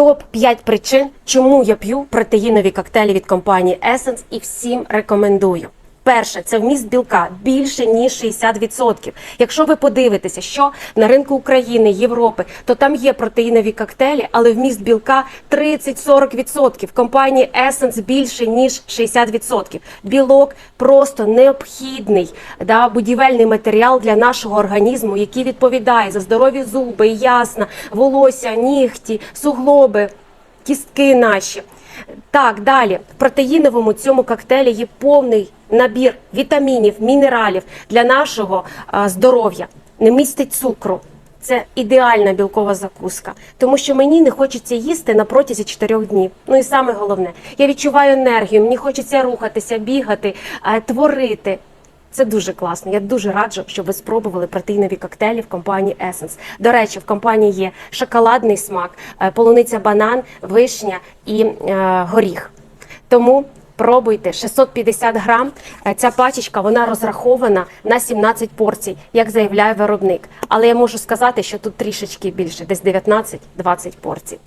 Топ 5 причин, чому я п'ю протеїнові коктейлі від компанії Essence і всім рекомендую. Перше, це вміст білка більше ніж 60%. Якщо ви подивитеся, що на ринку України, Європи, то там є протеїнові коктейлі, але вміст білка 30-40%. Компанії Essence більше ніж 60%. Білок просто необхідний да, будівельний матеріал для нашого організму, який відповідає за здорові зуби, ясна, волосся, нігті, суглоби, кістки наші. Так, далі в протеїновому цьому коктейлі є повний набір вітамінів, мінералів для нашого здоров'я. Не містить цукру. Це ідеальна білкова закуска, тому що мені не хочеться їсти на протязі 4 днів. Ну і саме головне, я відчуваю енергію, мені хочеться рухатися, бігати, творити. Це дуже класно. Я дуже раджу, щоб ви спробували протеїнові коктейлі в компанії Essence. До речі, в компанії є шоколадний смак, е, полуниця банан, вишня і е, горіх. Тому пробуйте 650 грам. Е, Ця пачечка вона розрахована на 17 порцій, як заявляє виробник. Але я можу сказати, що тут трішечки більше, десь 19-20 порцій.